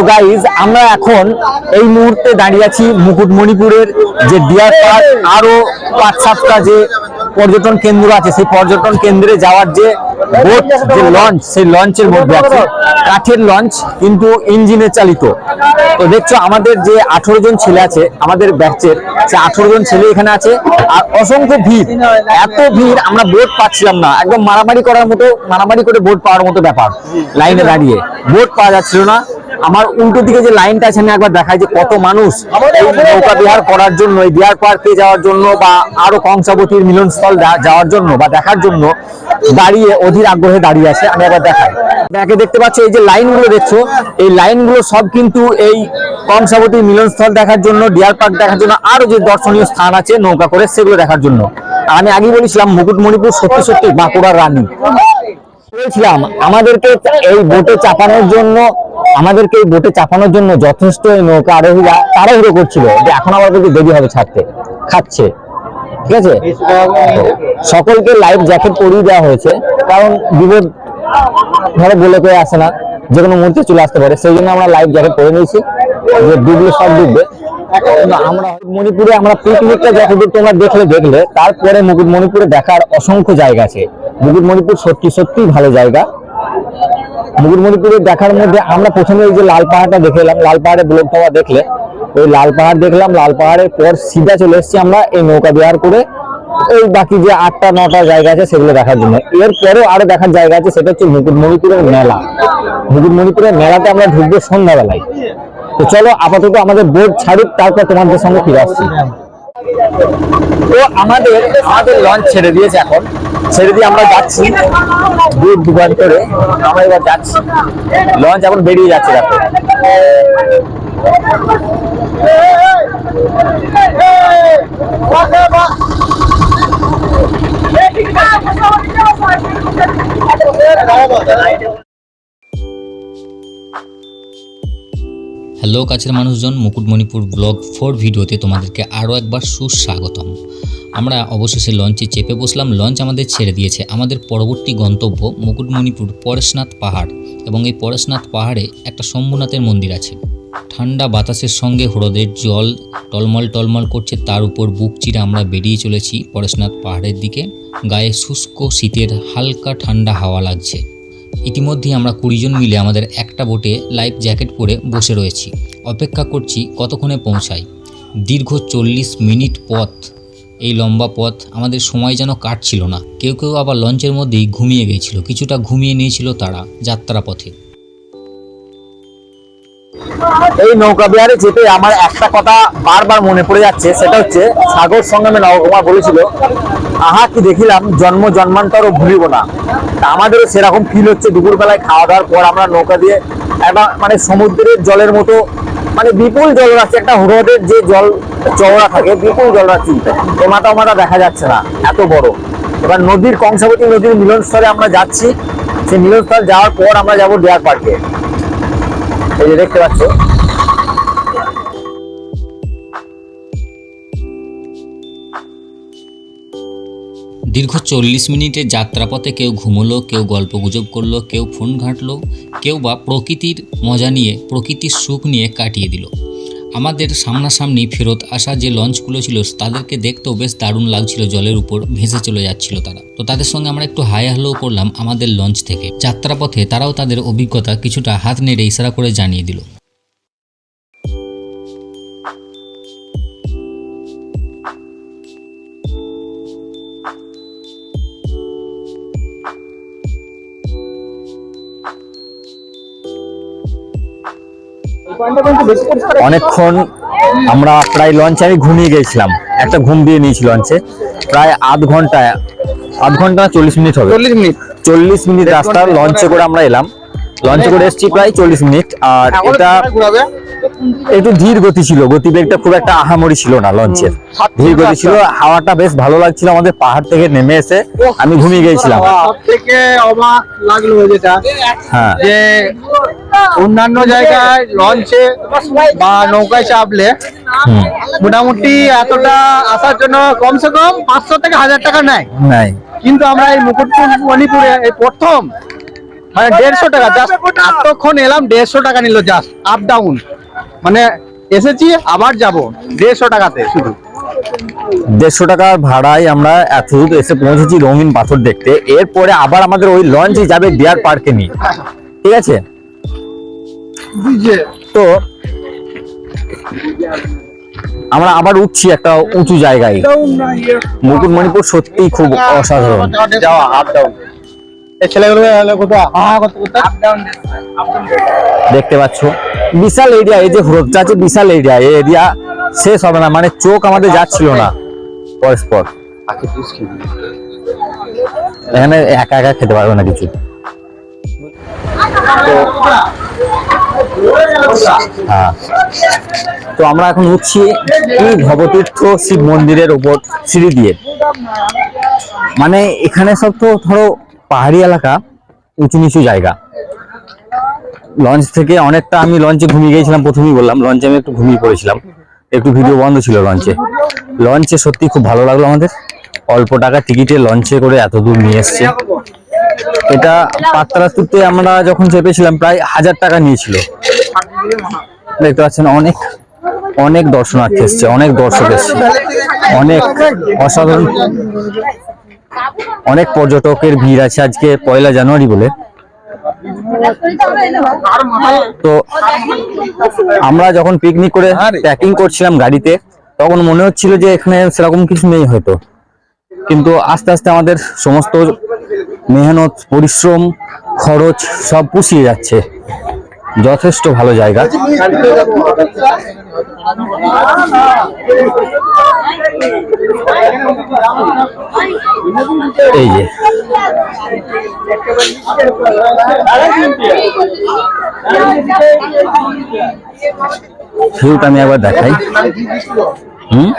তো গাইজ আমরা এখন এই মুহূর্তে দাঁড়িয়ে আছি মুকুটমণিপুরের যে ডিয়ার পার্ক আরও পাঁচ, সাতটা যে পর্যটন কেন্দ্র আছে, সেই পর্যটন কেন্দ্রে যাওয়ার যে বোট যে লঞ্চ সেই লঞ্চের মধ্যে আছে। কাঠের লঞ্চ কিন্তু ইঞ্জিনে চালিত। তো দেখছ, আমাদের যে আঠেরো জন ছেলে আছে, আমাদের ব্যাচের সে আঠেরো জন ছেলে এখানে আছে। আর অসংখ্য ভিড়, এত ভিড়, আমরা বোট পাচ্ছিলাম না। একদম মারামারি করার মতো, মারামারি করে বোট পাওয়ার মতো ব্যাপার, লাইনে দাঁড়িয়ে। বোট পাওয়া যাচ্ছিল না। আমার উল্টো দিকে যে লাইনটা আছে আমি একবার দেখাই যে কত মানুষ নৌকা বিহার করার জন্য এই বিহার পার্কে যাওয়ার জন্য বা আরও কংসাবতীর মিলনস্থল যাওয়ার জন্য বা দেখার জন্য দাঁড়িয়ে অধীর আগ্রহে দাঁড়িয়ে আছে আমি একবার দেখাই। ব্যাকে দেখতে পাচ্ছ এই যে লাইনগুলো দেখছ এই লাইনগুলো সব কিন্তু এই কংসাবতীর মিলনস্থল দেখার জন্য ডিয়ার পার্ক দেখার জন্য আরও যে দর্শনীয় স্থান আছে নৌকা করে সেগুলো দেখার জন্য। আমি আগেই বলেছিলাম মুকুটমণিপুর সত্যি সত্যি বাঁকুড়ার রানী। বলেছিলাম আমাদেরকে এই বোটে চাপানোর জন্য আমাদেরকে এই বোটে চাপানোর জন্য যথেষ্ট নৌকা আরোহীরা তাড়াহুড়ো করছিল যে এখন আবার বলতে দেরি হবে ছাড়তে, খাচ্ছে, ঠিক আছে? সকলকে লাইফ জ্যাকেট পরিয়ে দেওয়া হয়েছে, কারণ বিপদ ধরো বলে করে আসে না, যে কোনো মুহূর্তে চলে আসতে পারে, সেই জন্য আমরা লাইফ জ্যাকেট পরে নিয়েছি, যে ডুবলে সব ডুববে। আমরা মণিপুরে, আমরা পিকনিকটা যতদূর তোমরা দেখলে দেখলে, তারপরে মুকুটমণিপুরে দেখার অসংখ্য জায়গা আছে। মুকুটমণিপুর সত্যি সত্যি ভালো জায়গা। মুকুটমণিপুরে দেখার মধ্যে আমরা প্রথমে যে লাল পাহাড়টা দেখে এলাম লাল পাহাড়ের ব্লক তোমরা দেখলে, ওই লাল পাহাড় দেখলাম, লাল পাহাড়ের পর সিধা চলে এসেছি আমরা এই নৌকা বিহার করে। এই বাকি যে আটটা, নটা জায়গা আছে সেগুলো দেখার জন্য। এরপরেও আরও দেখার জায়গা আছে, সেটা হচ্ছে মুকুটমণিপুরের মেলা। মুকুটমণিপুরের মেলাতে আমরা ঢুকবো সন্ধ্যাবেলায়। তো চলো, আপাতত আমাদের বোর্ড ছাড়ুক, তারপর তোমাদের সঙ্গে ফিরে আসছি। তো আমাদের আমাদের লঞ্চ ছেড়ে দিয়েছে এখন। ছেড়ে দিয়ে আমরা যাচ্ছি দূর যুগান্তরে আমরা এবার যাচ্ছি। লঞ্চ এখন বেরিয়ে যাচ্ছে দেখো হ্যালো, কাছের মানুষজন, মুকুটমণিপুর ব্লগ ফোর ভিডিওতে তোমাদেরকে আরও একবার সুস্বাগতম। আমরা অবশেষে লঞ্চে চেপে বসলাম। লঞ্চ আমাদের ছেড়ে দিয়েছে। আমাদের পরবর্তী গন্তব্য মুকুটমণিপুর পরেশনাথ পাহাড় এবং এই পরেশনাথ পাহাড়ে একটা শম্ভুনাথের মন্দির আছে। ঠান্ডা বাতাসের সঙ্গে হ্রদের জল টলমল টলমল করছে। তার উপর বুক চিরে আমরা বেরিয়ে চলেছি পরেশনাথ পাহাড়ের দিকে। গায়ে শুষ্ক শীতের হালকা ঠান্ডা হাওয়া লাগছে। ইতিমধ্যেই আমরা কুড়িজন মিলে আমাদের একটা বোটে লাইফ জ্যাকেট পরে বসে রয়েছি। অপেক্ষা করছি কতক্ষণে পৌঁছাই। দীর্ঘ চল্লিশ মিনিট পথ। এই লম্বা পথ আমাদের সময় যেন কাটছিল না। কেউ কেউ আবার লঞ্চের মধ্যেই ঘুমিয়ে গিয়েছিল কিছুটা ঘুমিয়ে নিয়েছিল তারা যাত্রা পথে এই নৌকা বিহারে যেতে আমার একটা কথা বারবার মনে পড়ে যাচ্ছে, সেটা হচ্ছে সাগর সঙ্গমে নবকুমার বলেছিল, আহা, কি দেখিলাম, জন্ম জন্মান্তরও ভুলিব না। আমাদেরও সেরকম ফিল হচ্ছে দুপুর বেলায় খাওয়া দাওয়ার পর আমরা নৌকা দিয়ে একটা মানে সমুদ্রের জলের মতো মানে বিপুল জলরাশি একটা হ্রদের যে জল চওড়া থাকে, বিপুল জলরাশি এ মাথা মাথা দেখা যাচ্ছে না, এত বড়। এবার নদীর কংসাবতী নদীর মিলনস্থলে আমরা যাচ্ছি। সেই মিলনস্থল যাওয়ার পর আমরা যাব ডিয়ার পার্কে। এই যে দেখতে পাচ্ছ। দীর্ঘ চল্লিশ মিনিটের যাত্রাপথে কেউ ঘুমোলো, কেউ গল্প গুজব করল, কেউ ফোন ঘাঁটলো, কেউ বা প্রকৃতির মজা নিয়ে, প্রকৃতির সুখ নিয়ে কাটিয়ে দিল। আমাদের সামনাসামনি ফেরত আসা যে লঞ্চগুলো ছিল, তাদেরকে দেখতেও বেশ দারুণ লাগছিল জলের উপর ভেসে চলে যাচ্ছিল তারা। তো তাদের সঙ্গে আমরা একটু হাই হ্যালো করলাম আমাদের লঞ্চ থেকে। যাত্রাপথে তারাও তাদের অভিজ্ঞতা কিছুটা হাত নেড়ে ইশারা করে জানিয়ে দিল। অনেকক্ষণ আমরা প্রায় লঞ্চে আমি ঘুমিয়ে গেছিলাম। একটা ঘুম দিয়ে নিয়েছি লঞ্চে প্রায় আধ ঘন্টায় আধ ঘণ্টা না চল্লিশ মিনিট হবে। চল্লিশ মিনিট। চল্লিশ মিনিট রাস্তা লঞ্চে করে আমরা এলাম। লঞ্চে করে এসেছি প্রায় চল্লিশ মিনিট। আর এটা একটু ধীর গতি ছিল গতিবেগটা খুব একটা আহামরি ছিল না লঞ্চের। ধীর গতি ছিল হাওয়াটা বেশ ভালো লাগছিল আমাদের পাহাড় থেকে নেমে এসে আমি ঘুমিয়ে গিয়েছিলাম থেকে অবাক লাগল যেটা হ্যাঁ। যে অন্যান্য জায়গায় লঞ্চে বা নৌকায় চাপলে মোটামুটি এতটা আসার জন্য কমসে কম পাঁচশো থেকে হাজার টাকা নেয়। নাই কিন্তু আমরা এই মুকুটপুর মণিপুরে এই প্রথম মানে দেড়শো টাকা জাস্ট এতক্ষণ এলাম দেড়শো টাকা নিল জাস্ট আপ ডাউন মানে এসেছি আবার যাব দেড়শো টাকাতে। শুধু। দেড়শো টাকার ভাড়ায় আমরা এত এসে পৌঁছেছি রঙিন পাথর দেখতে। এরপরে আবার আমাদের ওই লঞ্চে যাবে ডিয়ার পার্কে নিয়ে। ঠিক আছে? তো আমরা আবার উঠছি একটা উঁচু জায়গায়। মুকুটমণিপুর সত্যি খুব অসাধারণ। যাওয়া আপ ডাউন এই ছেলেগুলো কোথায়? করতে করতে দেখতে পাচ্ছ। বিশাল এরিয়া এই যে হ্রদটা আছে বিশাল এরিয়া এই এরিয়া শেষ হবে না মানে চোখ আমাদের যাচ্ছিল না। পরস্পর এখানে একা একা খেতে পারবে না কিছু। হ্যাঁ। তো আমরা এখন উঠছি এই ভবতীর্থ শিব মন্দিরের উপর সিঁড়ি দিয়ে। মানে এখানে সব তো ধরো পাহাড়ি এলাকা, উঁচু নিচু জায়গা। লঞ্চ থেকে অনেকটা আমি লঞ্চে ঘুমিয়ে গিয়েছিলাম, প্রথমেই বললাম লঞ্চে আমি একটু ঘুমিয়ে পড়েছিলাম। একটু ভিডিও বন্ধ ছিল লঞ্চে লঞ্চে সত্যি খুব ভালো লাগল আমাদের। অল্প টাকা টিকিটে লঞ্চে করে এত দূর নিয়ে এসছে। এটা পাত্রাস্তুতে আমরা যখন চেপেছিলাম, প্রায় হাজার টাকা নিয়েছিল। দেখতে পাচ্ছেন, অনেক অনেক দর্শনার্থী এসছে, অনেক দর্শক এসছে। অনেক অসাধারণ। অনেক পর্যটকের ভিড় আছে আজকে পয়লা জানুয়ারি বলে। তো আমরা যখন পিকনিক করে প্যাকিং করছিলাম গাড়িতে, তখন মনে হচ্ছিল যে এখানে সেরকম কিছু নেই হয়তো। কিন্তু আস্তে আস্তে আমাদের সমস্ত মেহনত, পরিশ্রম, খরচ সব পুষিয়ে যাচ্ছে। যথেষ্ট ভালো জায়গা। এই যে। আমি আবার দেখাই। হুম?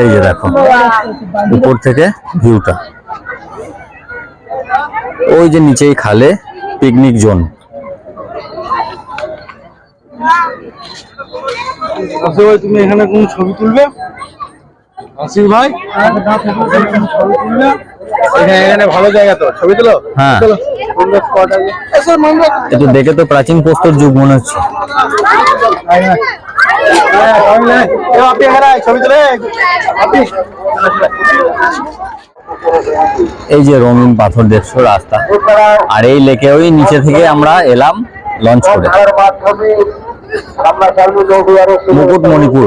এই যে দেখো উপর থেকে ভিউটা ওই যে নিচেই খালে পিকনিক জোন ভাই তুমি এখানে কোন ছবি তুলবে? আসিফ ভাই ছবি তুলবে? এখানে এখানে ভালো জায়গা তো ছবি তুলো? হ্যাঁ। চলো সুন্দর স্পট আছে এসো মামলা একটু দেখে তো প্রাচীন প্রস্তর যুগ মনে হচ্ছে। আপনি এখানে আয়, ছবি তুলে। আপনি। এই যে রঙিন পাথর দেখছ রাস্তা আর এই লেকে ওই নিচে থেকে আমরা এলাম লঞ্চ করে। মুকুটমণিপুর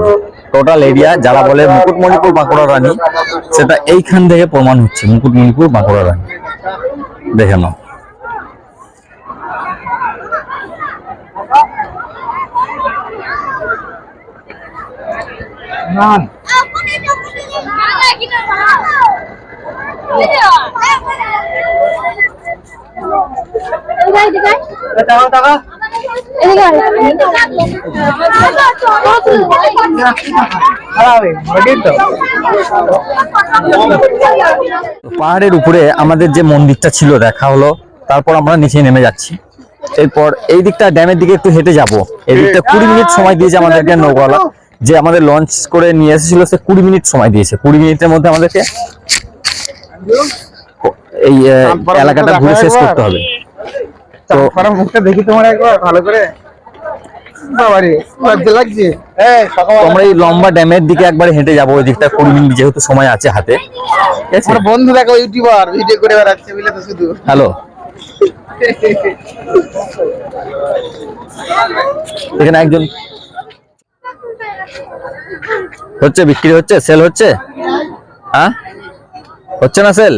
টোটাল এরিয়া যারা বলে মুকুটমণিপুর বাঁকুড়া রানী সেটা এইখান থেকে প্রমাণ হচ্ছে মুকুটমণিপুর বাঁকুড়া রানী। দেখে নাও। টাকা টাকা পাহাড়ের উপরে আমাদের যে মন্দিরটা ছিল দেখা হলো। তারপর আমরা নিচে নেমে যাচ্ছি। এরপর এই দিকটা ড্যামের দিকে একটু হেঁটে যাব। এই দিকটা কুড়ি মিনিট সময় দিয়েছে আমাদেরকে নৌকাওয়ালা। যে আমাদের লঞ্চ করে নিয়ে এসেছিল সে কুড়ি মিনিট সময় দিয়েছে। কুড়ি মিনিটের মধ্যে আমাদেরকে এই এলাকাটা ঘুরে শেষ করতে হবে। তো মুখটা দেখি তোমার একবার ভালো করে। এই লম্বা ড্যামের দিকে একবার হেঁটে যাব ওই দিকটা কুড়ি মিনিট যেহেতু সময় আছে হাতে। বন্ধু দেখো ইউটিউবার ভিডিও করে বেড়াচ্ছে বুঝলে তো শুধু। হ্যালো। এখানে একজন হচ্ছে বিক্রি হচ্ছে সেল হচ্ছে? হ্যাঁ? হচ্ছে না সেল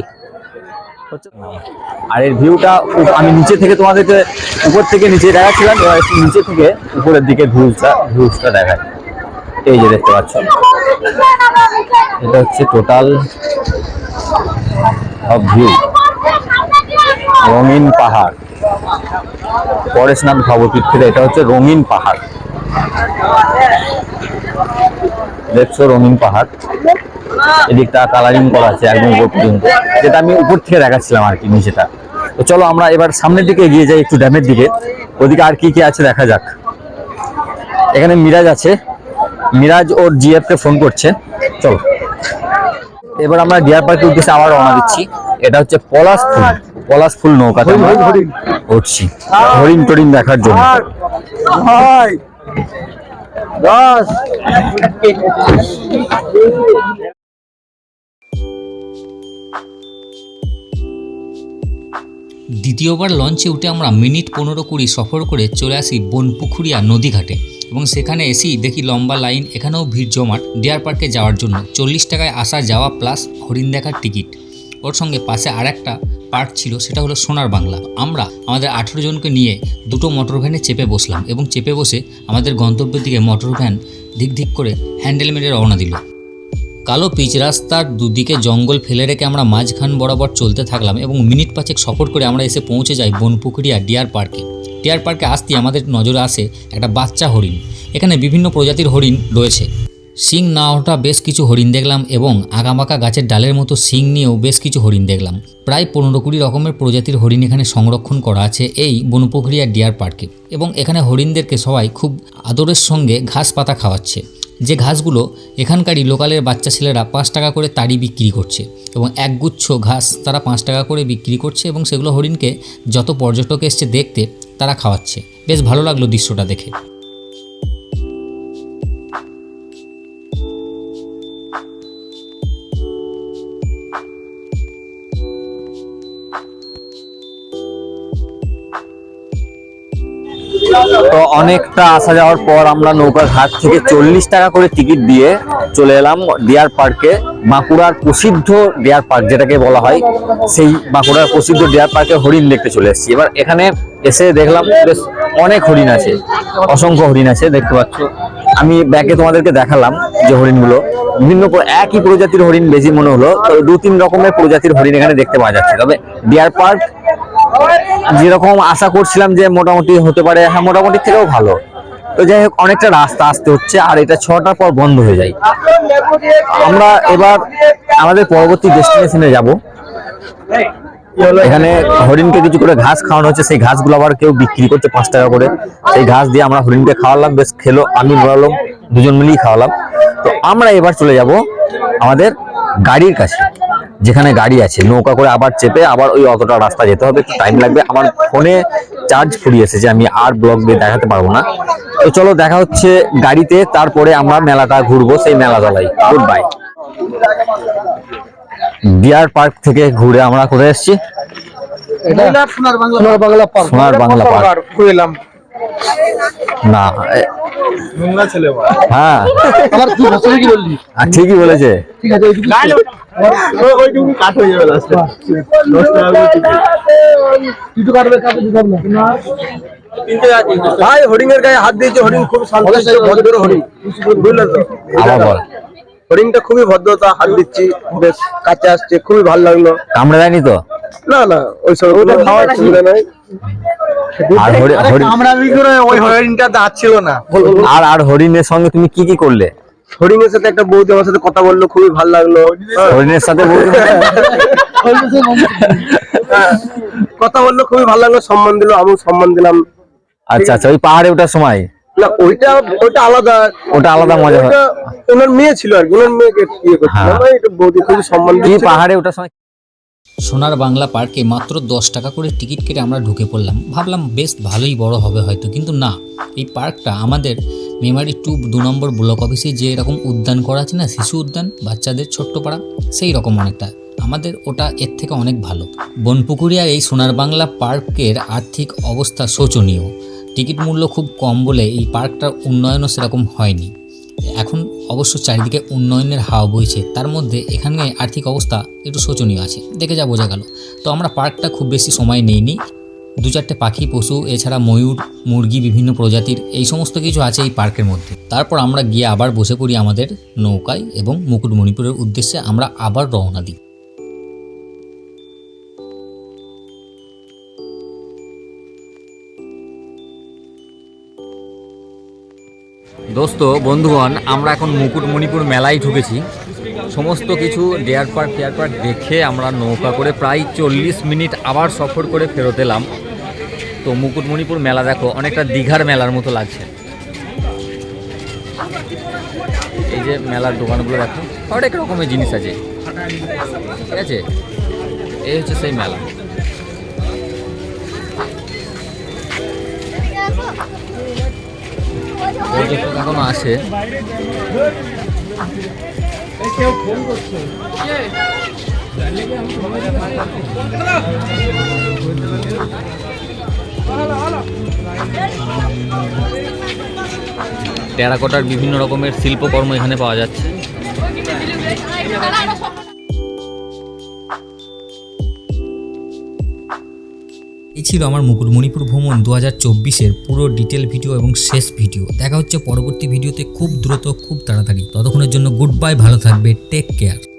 আর এর ভিউটা আমি নিচে থেকে তোমাদেরকে উপর থেকে নিচে দেখাচ্ছিলাম, এবার একটু নিচে থেকে উপরের দিকে ভিউটা ভিউসটা দেখায় এই যে দেখতে পাচ্ছ। এটা হচ্ছে টোটাল সব ভিউ রঙিন পাহাড়। পরেশনাথ ভবতীর্থের এটা হচ্ছে রঙিন পাহাড়। দেখছ রঙিন পাহাড়। এদিকটা কালারিং করা আছে একদম উপর পর্যন্ত। যেটা আমি উপর থেকে দেখাচ্ছিলাম আর কি নিচেটা। তো চলো আমরা এবার সামনের দিকে এগিয়ে যাই একটু ড্যামের দিকে। ওদিকে আর কি কি আছে দেখা যাক। এখানে মিরাজ আছে। মিরাজ ওর জিএফ কে ফোন করছে। চলো। এবার আমরা ডিয়ার পার্কের উদ্দেশ্যে আবার রওনা দিচ্ছি। এটা হচ্ছে পলাশ ফুল। পলাশ ফুল নৌকাতে আমরা উঠছি। হরিণ টরিণ দেখার জন্য। দ্বিতীয়বার লঞ্চে উঠে আমরা মিনিট পনেরো কুড়ি সফর করে চলে আসি বনপুকুরিয়া নদীঘাটে এবং সেখানে এসেই দেখি লম্বা লাইন, এখানেও ভিড় জমাট। ডিয়ার পার্কে যাওয়ার জন্য চল্লিশ টাকায় আসা যাওয়া প্লাস হরিণ দেখার টিকিট ওর সঙ্গে পাশে আর একটা পার্ক ছিল, সেটা হলো সোনার বাংলা। আমরা আমাদের আঠেরো জনকে নিয়ে দুটো মোটর ভ্যানে চেপে বসলাম এবং চেপে বসে আমাদের গন্তব্যের দিকে মোটর ভ্যান ধিক ধিক করে হ্যান্ডেল মেরে রওনা দিল। কালো পিচ রাস্তার দুদিকে জঙ্গল ফেলে রেখে আমরা মাঝখান বরাবর চলতে থাকলাম এবং মিনিট পাঁচেক সফর করে আমরা এসে পৌঁছে যাই বনপুকুরিয়া ডিয়ার পার্কে। ডিয়ার পার্কে আসতে আমাদের নজরে আসে একটা বাচ্চা হরিণ। এখানে বিভিন্ন প্রজাতির হরিণ রয়েছে। শিং না ওঠা বেশ কিছু হরিণ দেখলাম এবং আঁকাবাঁকা গাছের ডালের মতো শিং নিয়েও বেশ কিছু হরিণ দেখলাম। প্রায় পনেরো কুড়ি রকমের প্রজাতির হরিণ এখানে সংরক্ষণ করা আছে এই বনপুকুরিয়া ডিয়ার পার্কে এবং এখানে হরিণদেরকে সবাই খুব আদরের সঙ্গে ঘাস পাতা খাওয়াচ্ছে। যে ঘাসগুলো এখানকারই লোকালের বাচ্চা ছেলেরা পাঁচ টাকা করে তাড়ি বিক্রি করছে এবং একগুচ্ছ ঘাস তারা পাঁচ টাকা করে বিক্রি করছে এবং সেগুলো হরিণকে যত পর্যটক এসছে দেখতে তারা খাওয়াচ্ছে। বেশ ভালো লাগল দৃশ্যটা দেখে। তো অনেকটা আসা যাওয়ার পর আমরা নৌকা ঘাট থেকে চল্লিশ টাকা করে টিকিট দিয়ে চলে এলাম ডিয়ার পার্কে, বাঁকুড়ার প্রসিদ্ধ ডিয়ার পার্ক যেটাকে বলা হয়। সেই বাঁকুড়ার প্রসিদ্ধ ডিয়ার পার্কে হরিণ দেখতে চলে এসেছি। এবার এখানে এসে দেখলাম বেশ অনেক হরিণ আছে, অসংখ্য হরিণ আছে, দেখতে পাচ্ছ। আমি ব্যাকে তোমাদেরকে দেখালাম যে হরিণগুলো। বিভিন্ন একই প্রজাতির হরিণ বেশি মনে হলো দু তিন রকমের প্রজাতির হরিণ এখানে দেখতে পাওয়া যাচ্ছে। তবে ডিয়ার পার্ক যেরকম আশা করছিলাম যে মোটামুটি হতে পারে হ্যাঁ মোটামুটি থেকেও ভালো। তো যাই হোক, অনেকটা রাস্তা আসতে হচ্ছে, আর এটা ছটার পর বন্ধ হয়ে যায়। আমরা এবার আমাদের পরবর্তী ডেস্টিনেশনে যাব। এখানে হরিণকে কিছু করে ঘাস খাওয়ানো হচ্ছে, সেই ঘাসগুলো আবার কেউ বিক্রি করছে পাঁচ টাকা করে। সেই ঘাস দিয়ে আমরা হরিণকে খাওয়ালাম, বেশ খেলো, আমি বলালাম, দুজন মিলেই খাওয়ালাম। তো আমরা এবার চলে যাব আমাদের গাড়ির কাছে। যেখানে গাড়ি আছে নৌকা করে আবার চেপে আবার ওই অতটা রাস্তা যেতে হবে একটু টাইম লাগবে। আমার ফোনে চার্জ ফুরিয়ে এসেছে আমি আর ব্লগ দিয়ে দেখাতে পারব না। তো চলো দেখা হচ্ছে গাড়িতে তারপরে আমরা মেলাটা ঘুরবো সেই মেলা তলায় গুড বাই ডিয়ার পার্ক থেকে ঘুরে আমরা কোথায় এসেছি? সোনার বাংলা পার্ক না নোংরা ছেলে হ্যাঁ। তুই কি বললি? আর ঠিকই বলেছে। ঠিক আছে ওইটুকু ওইটুকু কাট হয়ে যাবে লাস্টে দশ টাকা করে টিকিট কাটবে কাটবে না। ভাই হরিং এর গায়ে হাত দিয়েছে হরিং খুব শান্ত ভদ্র হরিং বুঝলেন তো? আবার বল। হরিংটা খুবই ভদ্রতা হাত দিচ্ছি বেশ কাছে আসছে খুবই ভালো লাগল। কামড়ে দেয়নি তো? না না ওই সব ওটা খাওয়ার সুবিধা নাই। আর করে ওই হরিণটা দাঁত ছিল না। আর আর হরিণের সঙ্গে তুমি কি কি করলে? হরিং এর সাথে একটা বৌদি আমার সাথে কথা বলল খুবই ভালো লাগল। হরিণের সাথে বলতে কথা বলল খুবই ভালো লাগল সম্মান দিলো আমি সম্মান দিলাম। আচ্ছা আচ্ছা ওই পাহাড়ে ওঠার সময়? না ওইটা ওইটা আলাদা। ওটা আলাদা মজা হয়। ওনার মেয়ে ছিল আর কি ওনার মেয়েকে ইয়ে করছিলাম হ্যাঁ। বৌদি খুবই সম্মান দিচ্ছে পাহাড়ে ওঠার সময় সোনার বাংলা পার্কে মাত্র দশ টাকা করে টিকিট কেটে আমরা ঢুকে পড়লাম। ভাবলাম, বেশ, ভালোই বড় হবে হয়তো। কিন্তু না, এই পার্কটা আমাদের মেমারি টু দু নম্বর ব্লক অফিসে যে এরকম উদ্যান করা আছে না, শিশু উদ্যান, বাচ্চাদের ছোট্ট পাড়া, সেই রকম অনেকটা। আমাদের ওটা এর থেকে অনেক ভালো। বনপুকুরিয়ার এই সোনার বাংলা পার্কের আর্থিক অবস্থা শোচনীয়। টিকিট মূল্য খুব কম বলে এই পার্কটার উন্নয়নও সেরকম হয়নি। এখন অবশ্য চারিদিকে উন্নয়নের হাওয়া বইছে। তার মধ্যে এখানে আর্থিক অবস্থা একটু শোচনীয় আছে। দেখে যা বোঝা গেল। তো আমরা পার্কটা খুব বেশি সময় নেইনি। দু চারটে পাখি, পশু, এছাড়া ময়ূর, মুরগি, বিভিন্ন প্রজাতির এই সমস্ত কিছু আছে এই পার্কের মধ্যে। তারপর আমরা গিয়ে আবার বসে পড়ি আমাদের নৌকায় এবং মুকুটমণিপুরের উদ্দেশ্যে আমরা আবার রওনা দিই। দোস্ত, বন্ধুগণ, আমরা এখন মুকুটমণিপুর মেলায় ঢুকেছি। সমস্ত কিছু ডেয়ার পার্ক ডেয়ার পার্ক দেখে আমরা নৌকা করে প্রায় চল্লিশ মিনিট আবার সফর করে ফেরত এলাম। তো মুকুটমণিপুর মেলা দেখো, অনেকটা দীঘার মেলার মতো লাগছে। এই যে মেলার দোকানগুলো দেখো, অনেক রকমের জিনিস আছে। ঠিক আছে? এই হচ্ছে সেই মেলা। পর্যটক এখনও আসে। টেরাকোটার বিভিন্ন রকমের শিল্পকর্ম এখানে পাওয়া যাচ্ছে। এই ছিল আমার মুকুটমণিপুর ভ্রমণ দু হাজার চব্বিশের পুরো ডিটেল ভিডিও এবং শেষ ভিডিও দেখা হচ্ছে পরবর্তী ভিডিওতে খুব দ্রুত, খুব তাড়াতাড়ি। ততক্ষণের জন্য গুড বাই ভালো থাকবে টেক কেয়ার